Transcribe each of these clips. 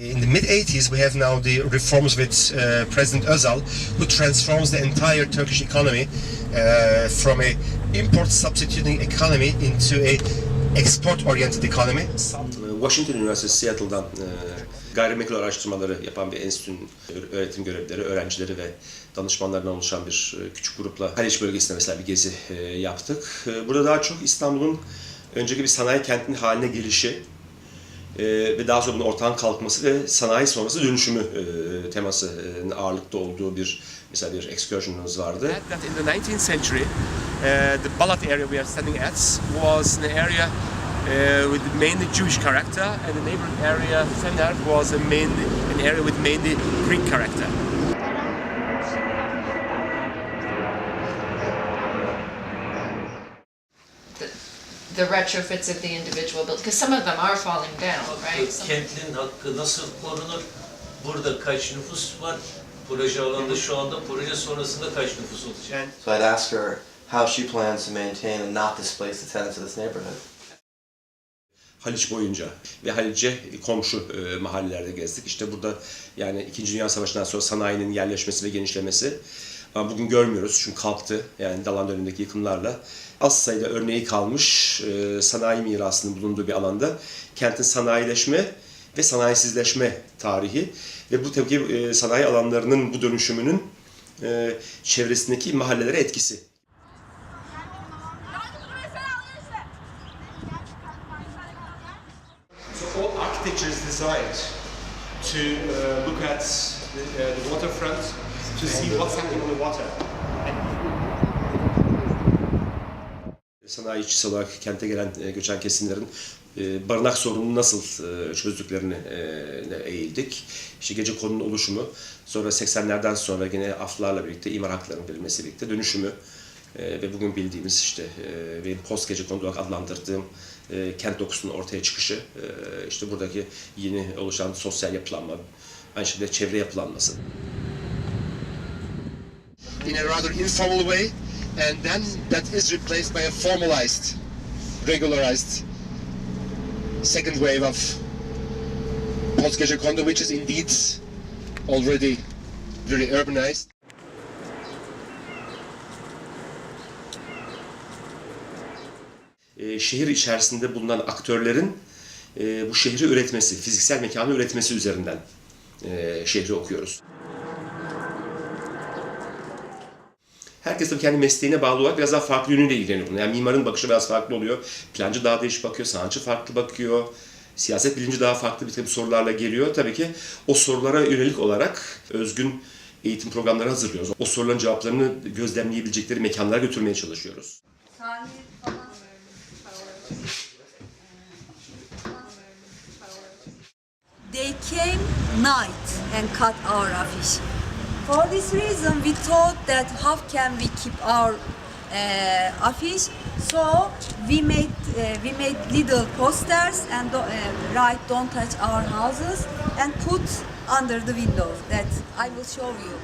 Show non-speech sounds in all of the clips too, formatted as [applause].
In the mid 80s, we have now the reforms with uh, President Özal, who transforms the entire Turkish economy uh, from a import substituting economy into a export-oriented economy. Washington Üniversitesi Seattle'dan e, gayrimenkul araştırmaları yapan bir enstitünün öğretim görevlileri, öğrencileri ve danışmanlarından oluşan bir e, küçük grupla Haliç bölgesinde mesela bir gezi e, yaptık. E, Burada daha çok İstanbul'un önceki bir sanayi kentinin haline gelişi e, ve daha sonra bunun ortadan kalkması ve sanayi sonrası dönüşümü e, teması e, ağırlıkta olduğu bir mesela bir excursion'ımız vardı. That in the 19th century, uh, the Balat area we are standing at was an area uh, with mainly Jewish character, and the neighboring area, Fener, was a mainly, an area with mainly Greek character. The retrofits of the individual buildings, because some of them are falling down, right? Some- Kentlinin hakkı nasıl korunur? Burada kaç nüfus var? Proje alanında şu anda, proje sonrasında kaç nüfus olacak? So I'd ask her how she plans to maintain and not displace the tenants of this neighborhood. Haliç boyunca ve Haliç'e komşu e, mahallelerde gezdik. İşte burada yani İkinci Dünya Savaşı'ndan sonra sanayinin yerleşmesi ve genişlemesi. Ama bugün görmüyoruz çünkü kalktı yani Dalan dönemindeki yıkımlarla. Az sayıda örneği kalmış e, sanayi mirasının bulunduğu bir alanda kentin sanayileşme ve sanayisizleşme tarihi ve bu tabii e, sanayi alanlarının bu dönüşümünün e, çevresindeki mahallelere etkisi. To uh, look at the, uh, the waterfront, to see what's happening on the water. sanayi işçisi olarak kente gelen e, göçen kesimlerin e, barınak sorununu nasıl e, çözdüklerini eğildik. İşte gece konunun oluşumu, sonra 80'lerden sonra yine aflarla birlikte imar haklarının verilmesi birlikte dönüşümü ve bugün bildiğimiz işte benim post gece kondu olarak adlandırdığım kent dokusunun ortaya çıkışı, işte buradaki yeni oluşan sosyal yapılanma, aynı şekilde çevre yapılanması. İn a rather informal way, and then that is replaced by a formalized, regularized second wave of post-Gecekondu, which is indeed already very urbanized. e, şehir içerisinde bulunan aktörlerin e, bu şehri üretmesi, fiziksel mekanı üretmesi üzerinden e, şehri okuyoruz. Herkes tabii kendi mesleğine bağlı olarak biraz daha farklı yönüyle ilgileniyor. Yani mimarın bakışı biraz farklı oluyor. Plancı daha değişik bakıyor, sanatçı farklı bakıyor. Siyaset bilinci daha farklı bir takım sorularla geliyor. Tabii ki o sorulara yönelik olarak özgün eğitim programları hazırlıyoruz. O soruların cevaplarını gözlemleyebilecekleri mekanlara götürmeye çalışıyoruz. They came night and cut our affiche. For this reason, we thought that how can we keep our uh, affiche? So we made uh, we made little posters and uh, write "Don't touch our houses" and put under the windows. That I will show you.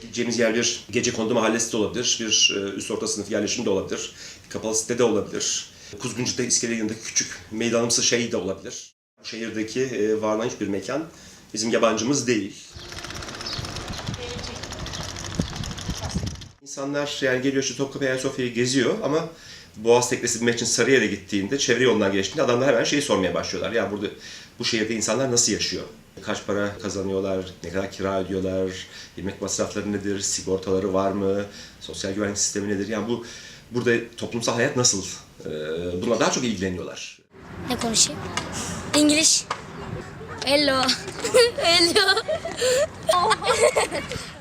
Gideceğimiz yer bir gece kondu mahallesi de olabilir, bir e, üst orta sınıf yerleşim de olabilir, bir kapalı site de olabilir. Kuzguncuk'ta iskele yanındaki küçük meydanımsı şey de olabilir. Bu şehirdeki e, var olan hiçbir mekan bizim yabancımız değil. İnsanlar yani geliyor işte Topkapı Ayasofya'yı geziyor ama Boğaz Teknesi binmek için Sarıyer'e gittiğinde, çevre yolundan geçtiğinde adamlar hemen şeyi sormaya başlıyorlar. Ya burada bu şehirde insanlar nasıl yaşıyor? Kaç para kazanıyorlar, ne kadar kira ödüyorlar, yemek masrafları nedir, sigortaları var mı, sosyal güvenlik sistemi nedir? Yani bu burada toplumsal hayat nasıl? Ee, Buna daha çok ilgileniyorlar. Ne konuşayım? İngiliz. Hello. [laughs] Hello. [laughs]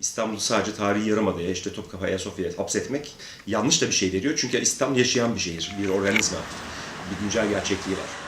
İstanbul'u sadece tarihi yarımadaya, işte Topkapı Ayasofya'ya hapsetmek yanlış da bir şey veriyor. Çünkü İstanbul yaşayan bir şehir, bir organizma, bir güncel gerçekliği var.